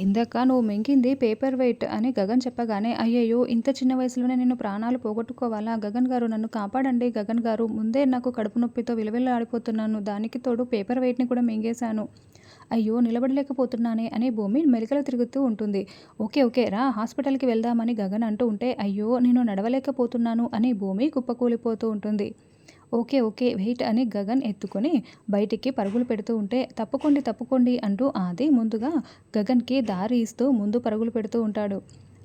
ఇందాక నువ్వు మింగింది paper weight అని గగన్ చెప్పగానే అయ్యయ్యో ఇంత చిన్న వయసులోనే నేను ప్రాణాలు పోగొట్టుకోవాలా? గగన్ గారు నన్ను కాపాడండి. గగన్ గారు ముందే నాకు కడుపు నొప్పితో విలువెల్లాడిపోతున్నాను. దానికి తోడు పేపర్ వెయిట్ని కూడా మింగేశాను. అయ్యో నిలబడలేకపోతున్నానే అని భూమి మెలికలు తిరుగుతూ ఉంటుంది. ఓకే ఓకే రా హాస్పిటల్కి వెళ్దామని గగన్ అంటూ ఉంటే అయ్యో నేను నడవలేకపోతున్నాను అని భూమి కుప్పకూలిపోతూ ఉంటుంది. ఓకే ఓకే వెయిట్ అని గగన్ ఎత్తుకొని బయటికి పరుగులు పెడుతూ ఉంటే తప్పుకోండి తప్పుకోండి అంటూ ఆది ముందుగా గగన్కి దారి ఇస్తూ ముందు పరుగులు పెడుతూ ఉంటాడు.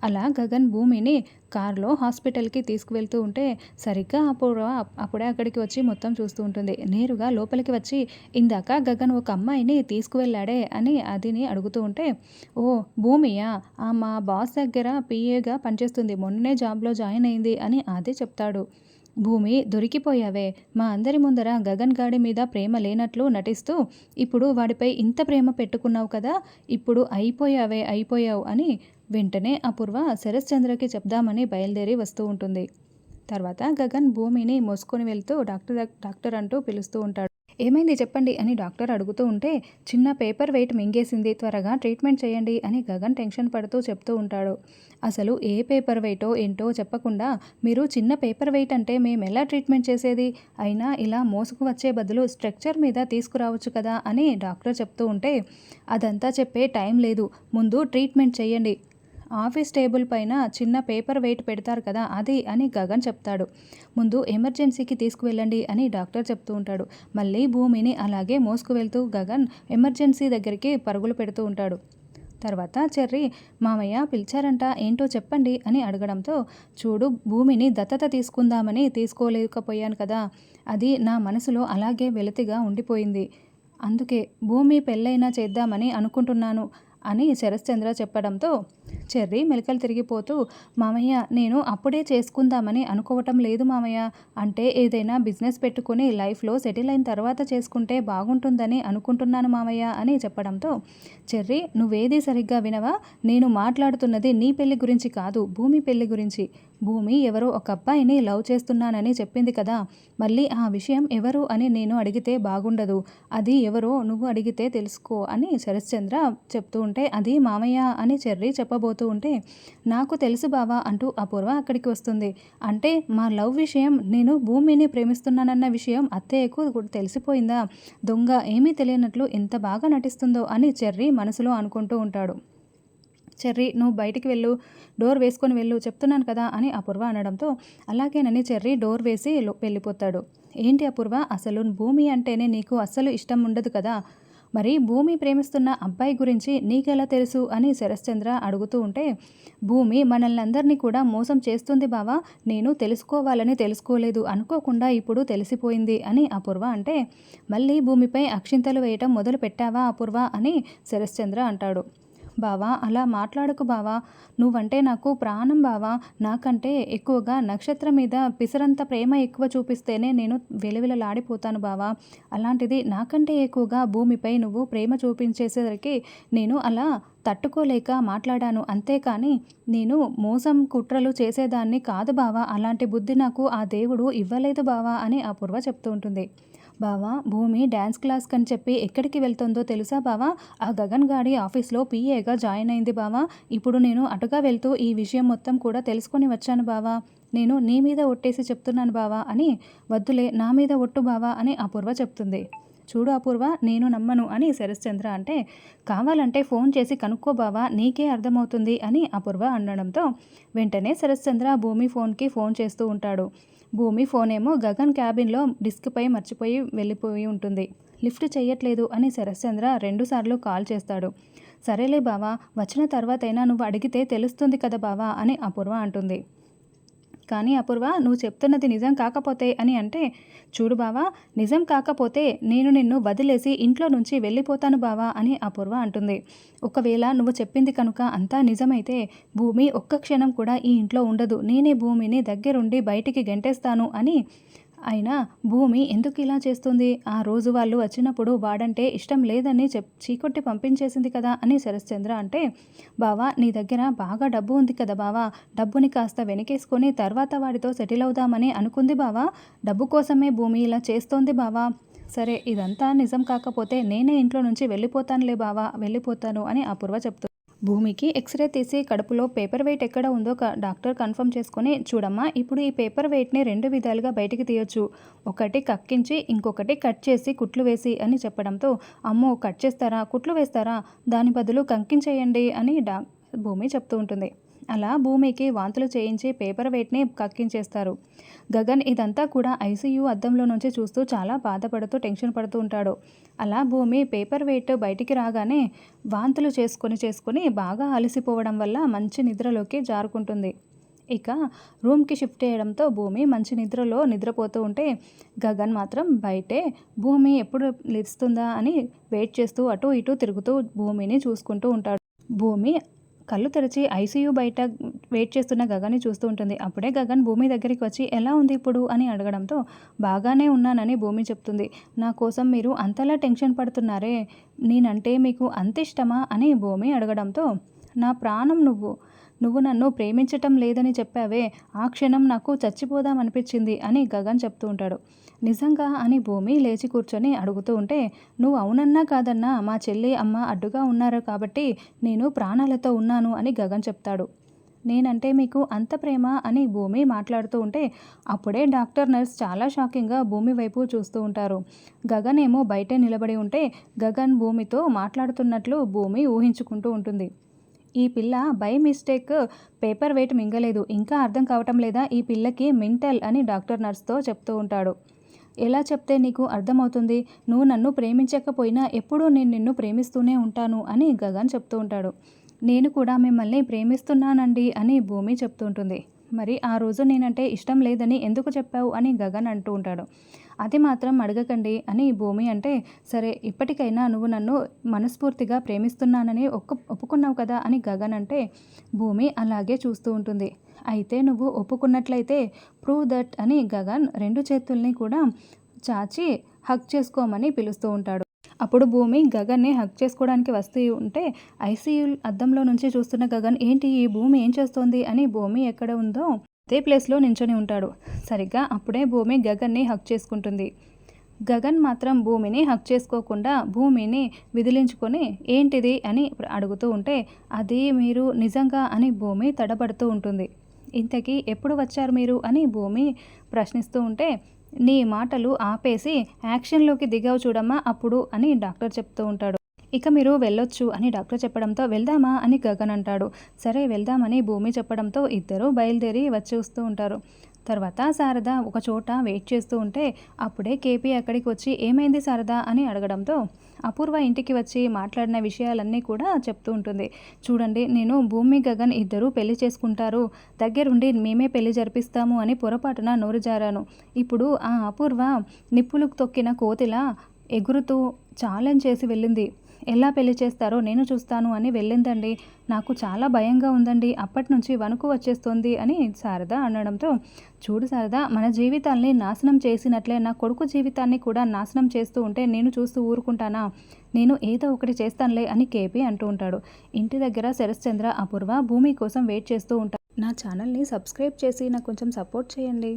అలా గగన్ భూమిని కారులో హాస్పిటల్కి తీసుకువెళ్తూ ఉంటే సరిగ్గా అప్పుడు అప్పుడే అక్కడికి వచ్చి మొత్తం చూస్తూ ఉంటుంది. నేరుగా లోపలికి వచ్చి ఇందాక గగన్ ఒక అమ్మాయిని తీసుకువెళ్ళాడే అని అదిని అడుగుతూ ఉంటే ఓ భూమియా ఆ మా బాస్ దగ్గర పిఏగా పనిచేస్తుంది. మొన్ననే జాబ్లో జాయిన్ అయింది అని ఆది చెప్తాడు. భూమి దొరికిపోయావే. మా అందరి ముందర గగన్ గాడి మీద ప్రేమ లేనట్లు నటిస్తూ ఇప్పుడు వాడిపై ఇంత ప్రేమ పెట్టుకున్నావు కదా ఇప్పుడు అయిపోయావే అయిపోయావు అని వెంటనే అపూర్వ శరశ్చంద్రకి చెప్దామని బయలుదేరి వస్తూ ఉంటుంది. తర్వాత గగన్ భూమిని మోసుకొని వెళ్తూ డాక్టర్ డాక్టర్ అంటూ పిలుస్తూ ఉంటాడు. ఏమైంది చెప్పండి అని డాక్టర్ అడుగుతూ ఉంటే చిన్న పేపర్ వెయిట్ మింగేసింది త్వరగా ట్రీట్మెంట్ చేయండి అని గగన్ టెన్షన్ పడుతూ చెప్తూ ఉంటాడు. అసలు ఏ పేపర్ వెయిటో ఏంటో చెప్పకుండా మీరు చిన్న పేపర్ వెయిట్ అంటే మేము ఎలా ట్రీట్మెంట్ చేసేది? అయినా ఇలా మోసుకు వచ్చే బదులు స్ట్రక్చర్ మీద తీసుకురావచ్చు కదా అని డాక్టర్ చెప్తూ ఉంటే అదంతా చెప్పే టైం లేదు. ముందు ట్రీట్మెంట్ చేయండి. ఆఫీస్ టేబుల్ పైన చిన్న పేపర్ వెయిట్ పెడతారు కదా అది అని గగన్ చెప్తాడు. ముందు ఎమర్జెన్సీకి తీసుకువెళ్ళండి అని డాక్టర్ చెప్తూ ఉంటాడు. మళ్ళీ భూమిని అలాగే మోసుకు వెళ్తూ గగన్ ఎమర్జెన్సీ దగ్గరికి పరుగులు పెడుతూ ఉంటాడు. తర్వాత చెర్రి మామయ్య పిలిచారంట ఏంటో చెప్పండి అని అడగడంతో చూడు భూమిని దత్తత తీసుకుందామని తీసుకోలేకపోయాను కదా అది నా మనసులో అలాగే వెలతిగా ఉండిపోయింది. అందుకే భూమి పెళ్ళైనా చేద్దామని అనుకుంటున్నాను. అని శరశ్చంద్ర చెప్పడంతో చెర్రీ మెలికలు తిరిగిపోతూ మామయ్య నేను అప్పుడే చేసుకుందామని అనుకోవటం లేదు మామయ్య. అంటే ఏదైనా బిజినెస్ పెట్టుకుని లైఫ్లో సెటిల్ అయిన తర్వాత చేసుకుంటే బాగుంటుందని అనుకుంటున్నాను మామయ్య అని చెప్పడంతో చెర్రీ నువ్వేది సరిగ్గా వినవా? నేను మాట్లాడుతున్నది నీ పెళ్ళి గురించి కాదు భూమి పెళ్ళి గురించి. భూమి ఎవరో ఒక అబ్బాయిని లవ్ చేస్తున్నానని చెప్పింది కదా. మళ్ళీ ఆ విషయం ఎవరు అని నేను అడిగితే బాగుండదు. అది ఎవరో నువ్వు అడిగితే తెలుసుకో అని శరశ్చంద్ర చెప్తూ ఉంటే అది మామయ్య అని చెర్రీ చెప్పబోతూ ఉంటే నాకు తెలుసు బావా అంటూ అపూర్వ అక్కడికి వస్తుంది. అంటే మా లవ్ విషయం నేను భూమిని ప్రేమిస్తున్నానన్న విషయం అత్తయ్యకు తెలిసిపోయిందా? దొంగ ఏమీ తెలియనట్లు ఎంత బాగా నటిస్తుందో అని చెర్రీ మనసులో అనుకుంటూ ఉంటాడు. చెర్రీ నువ్వు బయటికి వెళ్ళు డోర్ వేసుకొని వెళ్ళు చెప్తున్నాను కదా అని అపూర్వ అనడంతో అలాగేనని చెర్రీ డోర్ వేసి వెళ్ళిపోతాడు. ఏంటి అపూర్వ అసలు భూమి అంటేనే నీకు అస్సలు ఇష్టం ఉండదు కదా? మరి భూమి ప్రేమిస్తున్న అబ్బాయి గురించి నీకెలా తెలుసు అని శరశ్చంద్ర అడుగుతూ ఉంటే భూమి మనల్ని అందరినీ కూడా మోసం చేస్తుంది బావా నేను తెలుసుకోవాలని తెలుసుకోలేదు అనుకోకుండా ఇప్పుడు తెలిసిపోయింది అని అపూర్వ అంటే మళ్ళీ భూమిపై అక్షింతలు వేయటం మొదలు పెట్టావా అపూర్వ అని శరశ్చంద్ర అంటాడు. బావా అలా మాట్లాడకు బావా. నువ్వంటే నాకు ప్రాణం బావా. నాకంటే ఎక్కువగా నక్షత్రం మీద పిసరంత ప్రేమ ఎక్కువ చూపిస్తేనే నేను వెలువిలలాడిపోతాను బావా. అలాంటిది నాకంటే ఎక్కువగా భూమిపై నువ్వు ప్రేమ చూపించేసరికి నేను అలా తట్టుకోలేక మాట్లాడాను. అంతేకాని నేను మోసం కుట్రలు చేసేదాన్ని కాదు బావా. అలాంటి బుద్ధి నాకు ఆ దేవుడు ఇవ్వలేదు బావా అని అపూర్వ చెప్తూ ఉంటుంది. బావా భూమి డ్యాన్స్ క్లాస్ కని చెప్పి ఎక్కడికి వెళ్తుందో తెలుసా బావా? ఆ గగన్ గాడి ఆఫీస్లో పీఏగా జాయిన్ అయింది బావా. ఇప్పుడు నేను అటుగా వెళ్తూ ఈ విషయం మొత్తం కూడా తెలుసుకొని వచ్చాను బావా. నేను నీ మీద ఒట్టేసి చెప్తున్నాను బావా అని వద్దులే నా మీద ఒట్టు బావా అని అపూర్వ చెప్తుంది. చూడు అపూర్వ నేను నమ్మను అని శరశ్చంద్ర అంటే కావాలంటే ఫోన్ చేసి కనుక్కో బావా నీకే అర్థమవుతుంది అని అపూర్వ అనడంతో వెంటనే శరశ్చంద్ర భూమి ఫోన్కి ఫోన్ చేస్తూ ఉంటాడు. భూమి ఫోన్ ఏమో గగన్ క్యాబిన్లో డిస్క్పై మర్చిపోయి వెళ్ళిపోయి ఉంటుంది. లిఫ్ట్ చేయట్లేదు అని శరశ్చంద్ర రెండుసార్లు కాల్ చేస్తాడు. సరేలే బావా వచ్చిన తర్వాతైనా నువ్వు అడిగితే తెలుస్తుంది కదా బావా అని అపూర్వ అంటుంది. కానీ అపూర్వ నువ్వు చెప్తున్నది నిజం కాకపోతే అని అంటే చూడు బావా నిజం కాకపోతే నేను నిన్ను వదిలేసి ఇంట్లో నుంచి వెళ్ళిపోతాను బావా అని అపూర్వ అంటుంది. ఒకవేళ నువ్వు చెప్పింది కనుక అంతా నిజమైతే భూమి ఒక్క క్షణం కూడా ఈ ఇంట్లో ఉండదు. నేనే భూమిని దగ్గరుండి బయటికి గెంటేస్తాను అని అయినా భూమి ఎందుకు ఇలా చేస్తుంది? ఆ రోజు వాళ్ళు వచ్చినప్పుడు వాడంటే ఇష్టం లేదని చెప్ చీకొట్టి పంపించేసింది కదా అని శరశ్చంద్ర అంటే బావా నీ దగ్గర బాగా డబ్బు ఉంది కదా బావా. డబ్బుని కాస్త వెనకేసుకొని తర్వాత వాడితో సెటిల్ అవుదామని అనుకుంది బావా. డబ్బు కోసమే భూమి ఇలా చేస్తోంది బావా. సరే ఇదంతా నిజం కాకపోతే నేనే ఇంట్లో నుంచి వెళ్ళిపోతానులే బావా. వెళ్ళిపోతాను అని అపూర్వ చెప్తుంది భూమికి ఎక్స్రే తీసి కడుపులో పేపర్ వెయిట్ ఎక్కడ ఉందో ఒక డాక్టర్ కన్ఫర్మ్ చేసుకుని చూడమ్మా ఇప్పుడు ఈ పేపర్ వెయిట్ని రెండు విధాలుగా బయటికి తీయొచ్చు. ఒకటి కక్కించి ఇంకొకటి కట్ చేసి కుట్లు వేసి అని చెప్పడంతో అమ్మో కట్ చేస్తారా కుట్లు వేస్తారా దాని బదులు కంకించేయండి అని డా భూమి చెప్తూ ఉంటుంది. అలా భూమికి వాంతులు చేయించి పేపర్ వెయిట్ని కక్కించేస్తారు. గగన్ ఇదంతా కూడా ఐసీయూ అద్దంలో నుంచి చూస్తూ చాలా బాధపడుతూ టెన్షన్ పడుతూ ఉంటాడు. అలా భూమి పేపర్ వెయిట్ బయటికి రాగానే వాంతులు చేసుకొని చేసుకొని బాగా అలసిపోవడం వల్ల మంచి నిద్రలోకి జారుకుంటుంది. ఇక రూమ్కి షిఫ్ట్ చేయడంతో భూమి మంచి నిద్రలో నిద్రపోతూ ఉంటే గగన్ మాత్రం బయటే భూమి ఎప్పుడు లేస్తుందా అని వెయిట్ చేస్తూ అటు ఇటు తిరుగుతూ భూమిని చూసుకుంటూ ఉంటాడు. భూమి కళ్ళు తెరిచి ఐసీయూ బయట వెయిట్ చేస్తున్న గగన్ని చూస్తూ ఉంటుంది. అప్పుడే గగన్ భూమి దగ్గరికి వచ్చి ఎలా ఉంది ఇప్పుడు? అని అడగడంతో బాగానే ఉన్నానని భూమి చెప్తుంది. నా కోసం మీరు అంతలా టెన్షన్ పడుతున్నారే? నేనంటే మీకు అంత ఇష్టమా? అని భూమి అడగడంతో నా ప్రాణం నువ్వు. నువ్వు నన్ను ప్రేమించటం లేదని చెప్పావే. ఆ క్షణం నాకు చచ్చిపోదామనిపించింది అని గగన్ చెప్తూ ఉంటాడు. నిజంగా అని భూమి లేచి కూర్చొని అడుగుతూ ఉంటే నువ్వు అవునన్నా కాదన్నా మా చెల్లి అమ్మ అడ్డుగా ఉన్నారు కాబట్టి నేను ప్రాణాలతో ఉన్నాను అని గగన్ చెప్తాడు. నేనంటే మీకు అంత ప్రేమ అని భూమి మాట్లాడుతూ ఉంటే అప్పుడే డాక్టర్ నర్స్ చాలా షాకింగ్గా భూమి వైపు చూస్తూ ఉంటారు. గగన్ ఏమో బయటే నిలబడి ఉంటే గగన్ భూమితో మాట్లాడుతున్నట్లు భూమి ఊహించుకుంటూ ఉంటుంది. ఈ పిల్ల బై మిస్టేక్ పేపర్ వెయిట్ మింగలేదు ఇంకా అర్థం కావటం లేదా? ఈ పిల్లకి మెంటల్ అని డాక్టర్ నర్స్తో చెప్తూ ఉంటాడు. ఎలా చెప్తే నీకు అర్థమవుతుంది? నువ్వు నన్ను ప్రేమించకపోయినా ఎప్పుడూ నేను నిన్ను ప్రేమిస్తూనే ఉంటాను అని గగన్ చెప్తూ ఉంటాడు. నేను కూడా మిమ్మల్ని ప్రేమిస్తున్నానండి అని భూమి చెప్తూ ఉంటుంది. మరి ఆ రోజు నేనంటే ఇష్టం లేదని ఎందుకు చెప్పావు అని గగన్ అంటూ ఉంటాడు. అది మాత్రం అడగకండి అని భూమి అంటే సరే ఇప్పటికైనా నువ్వు నన్ను మనస్ఫూర్తిగా ప్రేమిస్తున్నానని ఒక్క ఒప్పుకున్నావు కదా అని గగన్ అంటే భూమి అలాగే చూస్తూ ఉంటుంది. అయితే నువ్వు ఒప్పుకున్నట్లయితే ప్రూవ్ దట్ అని గగన్ రెండు చేతుల్ని కూడా చాచి హక్ చేసుకోమని పిలుస్తూ ఉంటాడు. అప్పుడు భూమి గగన్ని హక్ చేసుకోవడానికి వస్తూ ఉంటే ఐసీయూ అద్దంలో నుంచి చూస్తున్న గగన్ ఏంటి ఈ భూమి ఏం చేస్తోంది? అని భూమి ఎక్కడ ఉందో అదే ప్లేస్లో నించొని ఉంటాడు. సరిగ్గా అప్పుడే భూమి గగన్ని హక్ చేసుకుంటుంది. గగన్ మాత్రం భూమిని హక్ చేసుకోకుండా భూమిని విదిలించుకొని ఏంటిది? అని అడుగుతూ ఉంటే అది మీరు నిజంగా అని భూమి తడబడుతూ ఉంటుంది. ఇంతకీ ఎప్పుడు వచ్చారు మీరు అని భూమి ప్రశ్నిస్తూ ఉంటే నీ మాటలు ఆపేసి యాక్షన్లోకి దిగావు చూడమ్మా అప్పుడు అని డాక్టర్ చెప్తూ ఉంటాడు. ఇక మీరు వెళ్ళొచ్చు అని డాక్టర్ చెప్పడంతో వెళ్దామా అని గగన్ అంటాడు. సరే వెళ్దామని భూమి చెప్పడంతో ఇద్దరూ బయలుదేరి వచ్చి వస్తూ ఉంటారు. తర్వాత శారద ఒక చోట వెయిట్ చేస్తూ ఉంటే అప్పుడే కేపీ అక్కడికి వచ్చి ఏమైంది శారద? అని అడగడంతో అపూర్వ ఇంటికి వచ్చి మాట్లాడిన విషయాలన్నీ కూడా చెప్తూ ఉంటుంది. చూడండి నేను భూమి గగన్ ఇద్దరూ పెళ్ళి చేసుకుంటారు. దగ్గరుండి మేమే పెళ్ళి జరిపిస్తాము అని పొరపాటున నోరు జారాను. ఇప్పుడు ఆ అపూర్వ నిప్పులు తొక్కిన కోతిలా ఎగురుతూ ఛాలెంజ్ చేసి వెళ్ళింది. ఎలా పెళ్ళి చేస్తారో నేను చూస్తాను అని వెళ్ళిందండి. నాకు చాలా భయంగా ఉందండి. అప్పటి నుంచి వణుకు వచ్చేస్తోంది అని శారద అనడంతో చూడు శారద మన జీవితాల్ని నాశనం చేసినట్లే నా కొడుకు జీవితాన్ని కూడా నాశనం చేస్తూ ఉంటే నేను చూస్తూ ఊరుకుంటానా? నేను ఏదో ఒకటి చేస్తానులే అని కేపీ అంటూ ఉంటాడు. ఇంటి దగ్గర శరశ్చంద్ర అపూర్వ భూమి కోసం వెయిట్ చేస్తూ ఉంటాడు నా ఛానల్ని సబ్స్క్రైబ్ చేసి నాకు కొంచెం సపోర్ట్ చేయండి.